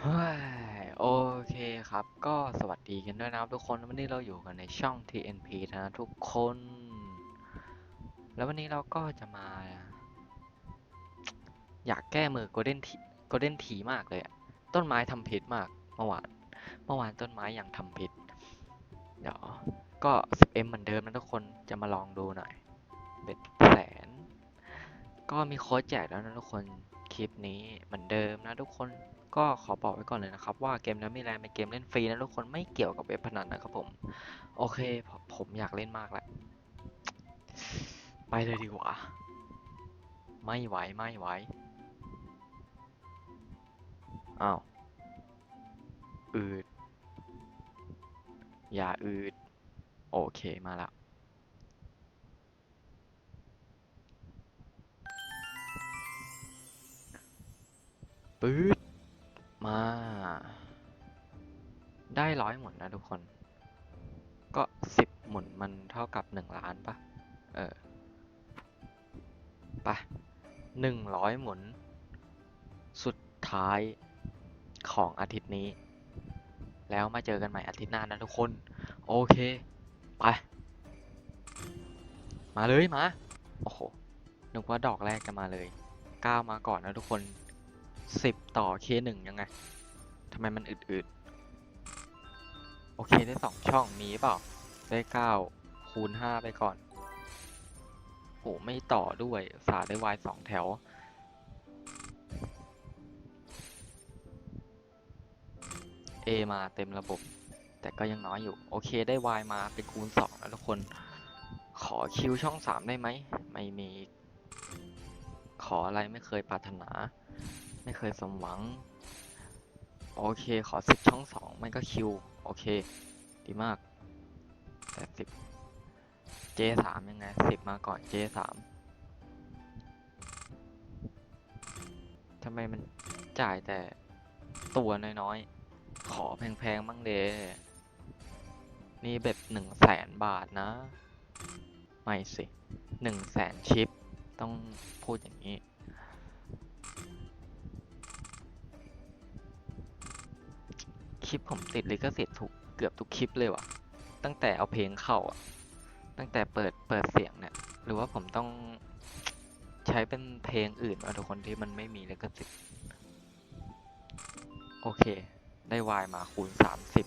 โอเคครับ ก็สวัสดีกันด้วยนะครับทุกคนวันนี้เราอยู่กันในช่อง TNP นะทุกคน แล้ววันนี้เราก็จะมา อยากแก้มือ Golden Tea Golden Tea มากเลยต้นไม้ทำพิษมากเมื่อวานเมื่อวานต้นไม้ยังทำพิษเดี๋ยวก็ 10M เหมือนเดิมนะทุกคนจะมาลองดูหน่อยเบ็ดแสน ก็มีโค้ดแจกแล้วนะทุกคน คลิปนี้เหมือนเดิมนะทุกคนก็ขอบอกไว้ก่อนเลยนะครับ ว่าเกมนั้นมีแรงเป็นเกมเล่นฟรีนะทุกคนไม่เกี่ยวกับเว็บพนันนะครับผม โอเคผมอยากเล่นมากแหละไปเลยดีกว่า ไม่ไหวไม่ไหวอ้าวอืดอย่าอืด โอเคมาแล้ว ปื๊ดมา ได้ร้อยหมุนนะทุกคน ก็สิบหมุนมันเท่ากับหนึ่งล้านปะเออไปหนึ่งร้อยหมุน สุดท้ายของอาทิตย์นี้ แล้วมาเจอกันใหม่อาทิตย์หน้านะทุกคน โอเค ไป มาเลยมา โอ้โหนึกว่าดอกแรกจะมาเลยก้าวมาก่อนนะทุกคน สิบต่อเคหนึ่งยังไงทำไมมันอืดๆ โอเคได้สองช่องมีเปล่า ได้เก้าคูณห้าไปก่อนโอ้ไม่ต่อด้วยสาได้วายสองแถว A มาเต็มระบบ แต่ก็ยังน้อยอยู่ โอเคได้ Y มาเป็นคูณสองแล้วทุกคน ขอคิวช่องสามได้ไหม ไม่มี ขออะไรไม่เคยปรารถนา ไม่เคยสมหวัง โอเคขอสิบช่องสองไม่ก็คิว โอเค ดีมากแต่สิบ J สามยังไงสิบมาก่อน J สามทำไมมันจ่ายแต่ตัวน้อยๆ ขอแพงๆบ้างเดนี่เบ็ดหนึ่งแสนบาทนะ ไม่สิหนึ่งแสนชิป ต้องพูดอย่างนี้ คลิปผมติดลิขสิทธิ์ถูกเกือบทุกคลิปเลยว่ะ ตั้งแต่เอาเพลงเข้าอะ ตั้งแต่เปิดเปิดเสียงเนี่ย หรือว่าผมต้องใช้เป็นเพลงอื่นวะทุกคนที่มันไม่มีลิขสิทธิ์โอเค ได้วายมาคูณสามสิบ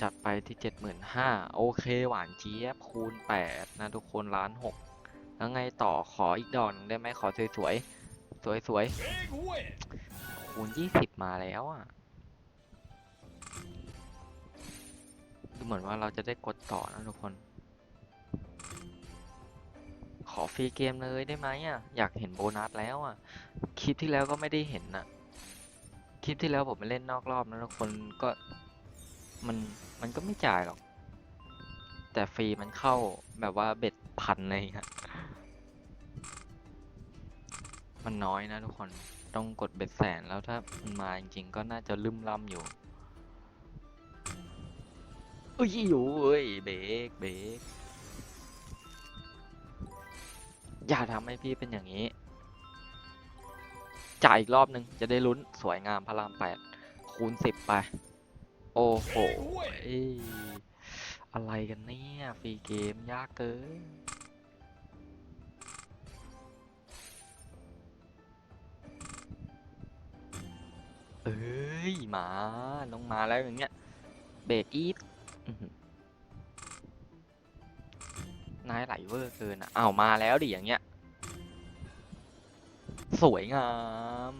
จัดไปที่เจ็ดหมื่นห้าโอเค หวานเจี๊ยบคูณแปดนะทุกคนล้านหกแล้วไงต่อขออีกดอกหนึ่งได้ไหมขอสวยๆ สวยๆ คูณยี่สิบมาแล้วอะดูเหมือนว่าเราจะได้กดต่อนะทุกคน ขอฟรีเกมเลยได้ไหมอะ อยากเห็นโบนัสแล้วอะ คลิปที่แล้วก็ไม่ได้เห็นน่ะ คลิปที่แล้วผมไปเล่นนอกรอบนะทุกคนก็มันมันก็ไม่จ่ายหรอก แต่ฟรีมันเข้าแบบว่าเบ็ดพันเลยครับมันน้อยนะทุกคน ต้องกดเบ็ดแสนแล้วถ้ามันมาจริงๆก็น่าจะลืมล่ำอยู่อุ้ยอยู่เอ้ยเบรกเบรกอย่าทำให้พี่เป็นอย่างนี้ จ่ายอีกรอบนึง จะได้ลุ้นสวยงามพระรามแปดคูณสิบไป โอ้โหอะไรกันเนี่ย ฟรีเกมยากเกิน เอ้ยหมาลงมาแล้วอย่างเงี้ยเบรกอีทนายไหลเวอร์เกินอะอ้าวมาแล้วดิอย่างเงี้ย สวยงาม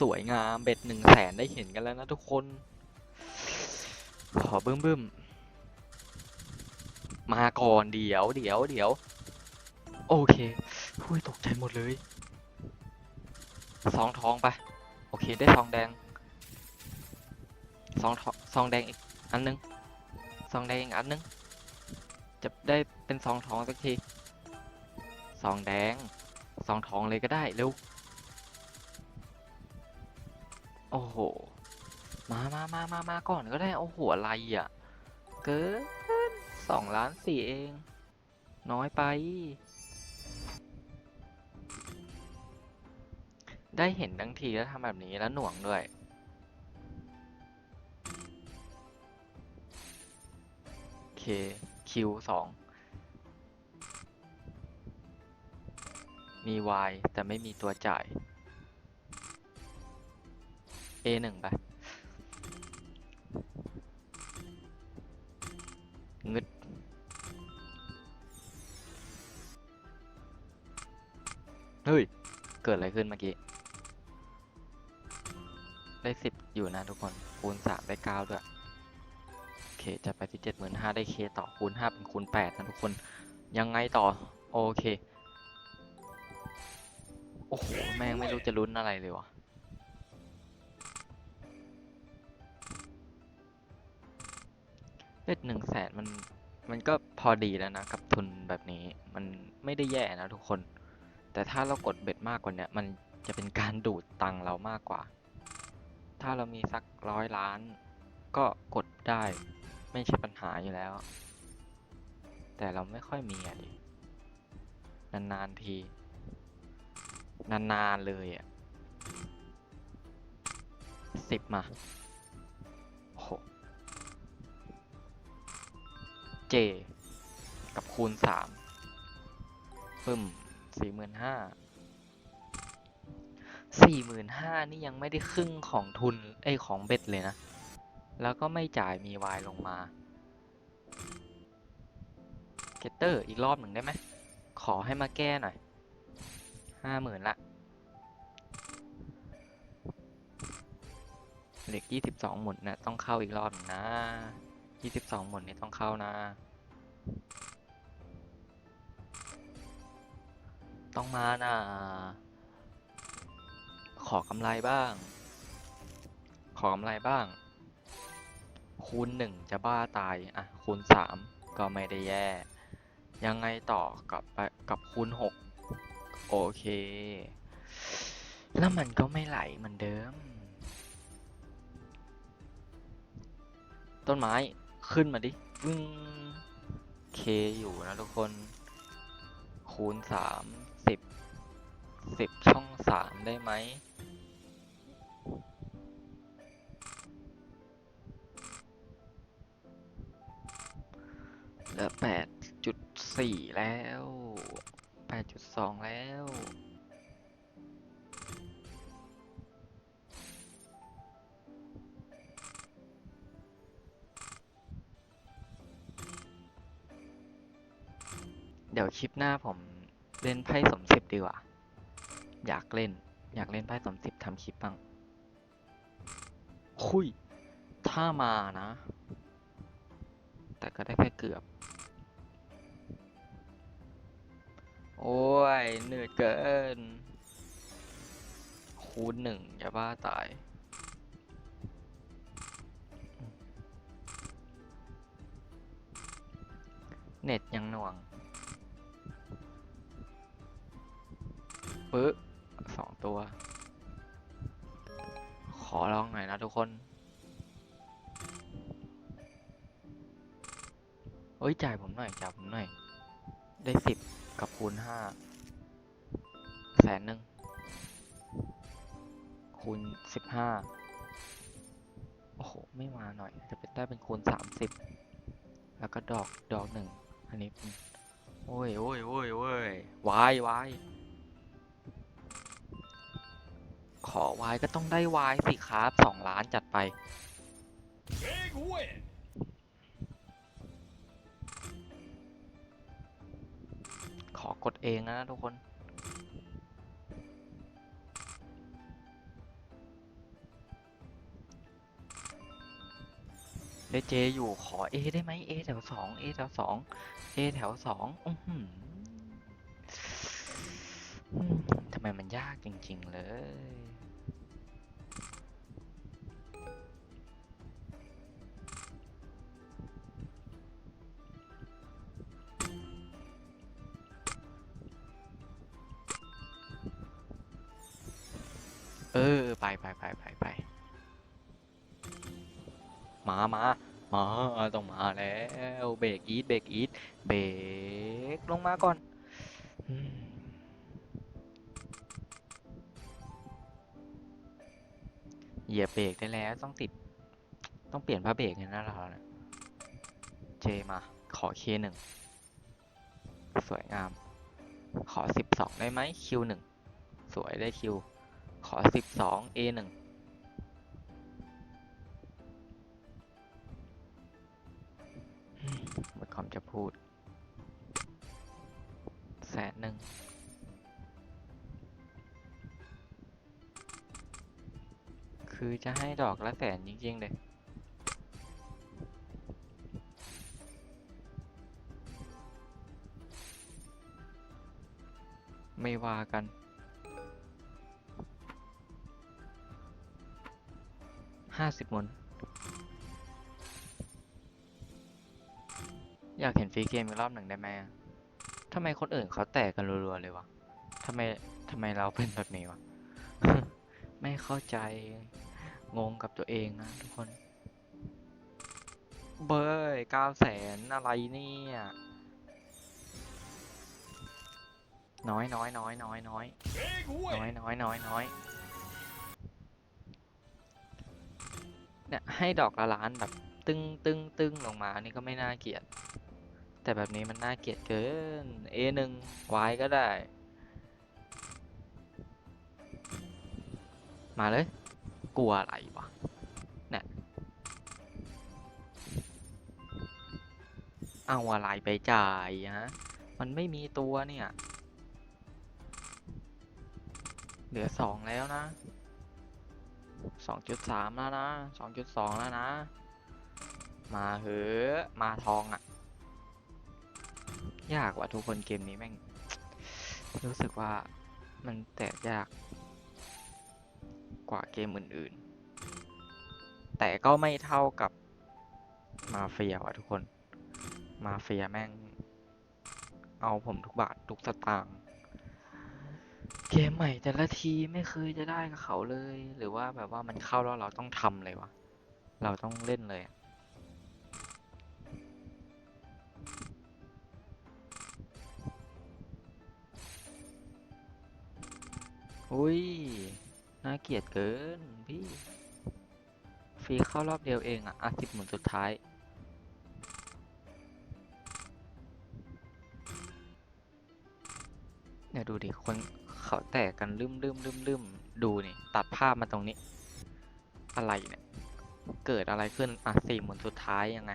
สวยงามเบ็ดหนึ่งแสนได้เห็นกันแล้วนะทุกคน ขอบึ้มบึ้มมาก่อนเดี๋ยวเดี๋ยวเดี๋ยว โอเคหุ้ยตกใจหมดเลยซองทองไป โอเคได้ซองแดง ซองทองซองแดงอีกอันนึงซองแดงอีกอันนึง จะได้เป็นซองทองสักทีซองแดงซองทองเลยก็ได้เร็วโอ้โห มามามามามาก่อนก็ได้โอ้โหอะไรอะ เกินสองล้านสี่เอง น้อยไป ได้เห็นทั้งทีแล้วทำแบบนี้แล้วหน่วงด้วย K Q สองมี Y แต่ไม่มีตัวจ่าย A หนึ่งไปงึดเฮ้ย เกิดอะไรขึ้นเมื่อกี้ ได้สิบอยู่นะทุกคน คูณสามได้เก้าด้วย เคจะไปที่เจ็ดหมื่นห้าได้เคต่อคูณห้าเป็นคูณแปดนะทุกคนยังไงต่อ โอเค โอ้โห แม่งไม่รู้จะลุ้นอะไรเลยวะเบ็ดหนึ่งแสนมันมันก็พอดีแล้วนะกับทุนแบบนี้มันไม่ได้แย่นะทุกคน แต่ถ้าเรากดเบ็ดมากกว่านี้มันจะเป็นการดูดตังเรามากกว่า ถ้าเรามีสักร้อยล้านก็กดได้ ไม่ใช่ปัญหาอยู่แล้ว แต่เราไม่ค่อยมีอะดินานๆที นานๆเลยอะสิบมาโอ้โหเจ กับคูณสามปึ้มสี่หมื่นห้าสี่หมื่นห้านี่ยังไม่ได้ครึ่งของทุนไอของเบ็ดเลยนะ แล้วก็ไม่จ่ายมีวายลงมาเกตเตอร์อีกรอบหนึ่งได้ไหม ขอให้มาแก้หน่อยห้าหมื่นละเหล็กยี่สิบสองหมุนนะต้องเข้าอีกรอบหนึ่งนะยี่สิบสองหมุนนี่ต้องเข้านะ ต้องมานะขอกำไรบ้าง ขอกำไรบ้าง คูณหนึ่งจะบ้าตาย อะ คูณสามก็ไม่ได้แย่ ยังไงต่อกับกับคูณหกโอเค แล้วมันก็ไม่ไหลเหมือนเดิม ต้นไม้ขึ้นมาดิวึงเคอยู่นะทุกคน คูณสามสิบสิบช่องสามได้ไหม ลือแปดจุดสี่แล้วแปดจุดสองแล้วเดี๋ยวคลิปหน้าผมเล่นไพ่สมสิบดีกว่า อยากเล่น อยากเล่นไพ่สมสิบทำคลิปบ้าง คุย ถ้ามานะ แต่ก็ได้แค่เกือบ โอ้ยเหนื่อยเกิน คูณหนึ่งอย่าบ้าตาย เน็ตยังหน่วงปึ๊บสองตัว ขอลองหน่อยนะทุกคนเอ้ย จ่ายผมหน่อยจ่ายผมหน่อย ได้สิบกับคูณห้าแสนหนึ่งคูณสิบห้าโอ้โห ไม่มาหน่อย จะเป็นได้เป็นคูณสามสิบแล้วก็ดอกดอกหนึ่งอันนี้โอ้ยโอ้ยโอ้ยโอ้ยวายวายขอวายก็ต้องได้วายสิครับสองล้านจัดไป Big win. กดเองนะทุกคนเดเจอยู่ขอ A ได้ไหม A แถวสอง A แถวสอง A แถวสองอืมทำไมมันยากจริง ๆ เลย เออ ไปไปไปไปไปมามามาต้องมาแล้วเบรกอีทเบรกอีทเบรกลงมาก่อนเหยียบเบรกได้แล้วต้องติด ต้องเปลี่ยนผ้าเบรกเนี่ยนะเราเนี่ยเจมา ขอเคหนึ่งสวยงาม ขอสิบสองได้ไหมคิวหนึ่งสวยได้คิว ขอสิบสองเอหนึ่งหมดคำจะพูด แสนหนึ่งคือจะให้ดอกละแสนจริง ๆ เลยไม่ว่ากัน ห้าสิบมนอยากเห็นฟรีเกมอีกรอบหนึ่งได้ไหมทำไมคนอื่นเขาแตกกันรัวๆเลยวะทำไมทำไมเราเป็นแบบนี้วะ ไม่เข้าใจ งงกับตัวเองนะทุกคน เบยเก้าแสนอะไรเนี่ย น้อยน้อยน้อยน้อยน้อยน้อยน้อยน้อย เนี่ยให้ดอกละล้านแบบตึงตึงตึงลงมานี่ก็ไม่น่าเกลียด แต่แบบนี้มันน่าเกลียดเกิน A หนึ่ง Y ก็ได้ มาเลย กลัวอะไรวะเนี่ยเอาอะไรไปจ่ายฮะ มันไม่มีตัวเนี่ย เหลือสองแล้วนะ สองจุดสามแล้วนะสองจุดสองแล้วนะ มาเหอะมาทองอะ่ะ ยากว่ะทุกคนเกมนี้แม่ง รู้สึกว่ามันแตกยาก กว่าเกมอื่นๆ แต่ก็ไม่เท่ากับมาเฟียว่ะทุกคน มาเฟียแม่ง เอาผมทุกบาททุกสตางค์ เกมใหม่แต่ละทีไม่เคยจะได้กับเขาเลย หรือว่าแบบว่ามันเข้าแล้วเราต้องทำเลยวะ เราต้องเล่นเลยอุ้ย น่าเกลียดเกินพี่ ฟรีเข้ารอบเดียวเองอะอะสิบหมุนสุดท้ายเนี่ยดูดิ คน เขาแตกกันลืมลืมลืมลืมดูนี่ ตัดภาพมาตรงนี้ อะไรเนี่ย เกิดอะไรขึ้น อะสี่หมุนสุดท้ายยังไง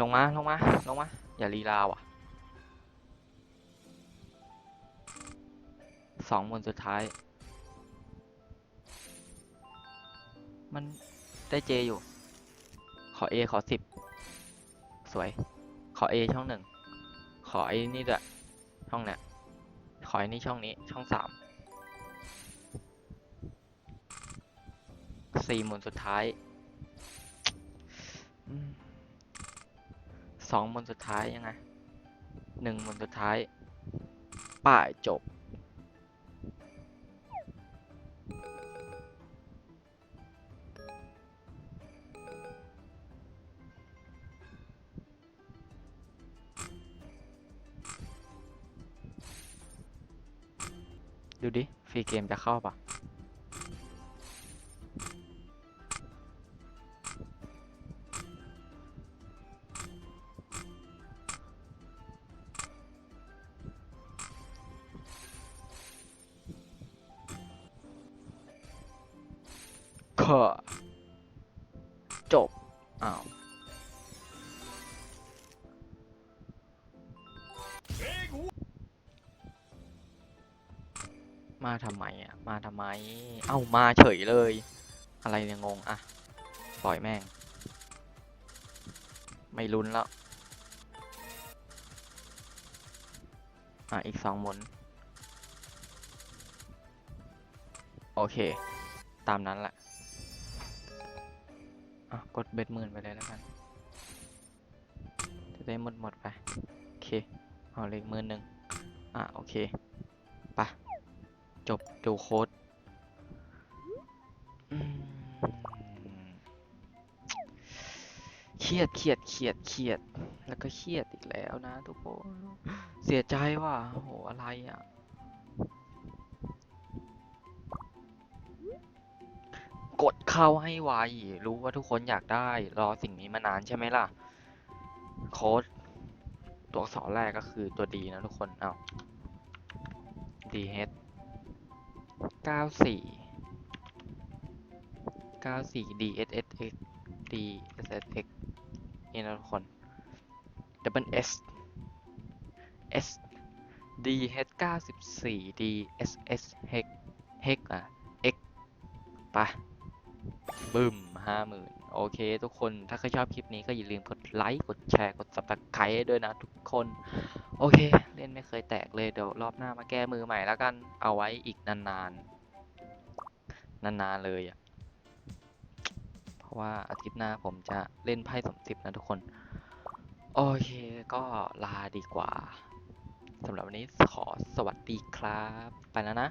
ลงมา ลงมา ลงมา อย่าลีลาว่ะสองหมุนสุดท้าย มันได้เจอยู่ ขอ A ขอสิบ สวย ขอ A ช่องหนึ่ง ขอไอ้นี่ด้วยช่องเนี้ยขอไอ้นี่ช่องนี้ ช่องสามสี่หมุนสุดท้ายสองหมุนสุดท้ายยังไงหนึ่งหมุนสุดท้าย ป้ายจบ ดูดิ ฟรีเกมจะเข้าปะก็จบ อ้าว มาทำไมอะ มาทำไม เอ้ามาเฉยเลย อะไรเนี่ยงงอะ ปล่อยแม่ง ไม่ลุ้นแล้วอะ อีกสองหมุน โอเค ตามนั้นแหละ อะ กดเบ็ดหมื่นไปเลยแล้วกัน จะได้หมดหมดไป โอเค เอาเลขหมื่นหนึ่งอะ โอเค ไป จบดูโค้ดเครียดเครียดเครียดเครียด แล้วก็เครียดอีกแล้วนะทุกคน เสียใจว่ะโหอะไรอะ กดเข้าให้ไวรู้ว่าทุกคนอยากได้ รอสิ่งนี้มานานใช่ไหมล่ะ โค้ด ตัวอักษรแรกก็คือตัวดีนะทุกคน เอา DH 94 94 DSSX DSSX นี่นะทุกคน double S S DH 94 DSS H H อะ X ปะบึ้มห้าหมื่นโอเค ทุกคนถ้าใครชอบคลิปนี้ก็อย่าลืมกดไลค์ กดแชร์ กด subscribe ด้วยนะทุกคน โอเค เล่นไม่เคยแตกเลย เดี๋ยวรอบหน้ามาแก้มือใหม่แล้วกัน เอาไว้อีกนานๆ นานๆเลยอะ เพราะว่าอาทิตย์หน้าผมจะเล่นไพ่สมสิบนะทุกคน โอเคก็ลาดีกว่าสำหรับวันนี้ขอสวัสดีครับ ไปแล้วนะ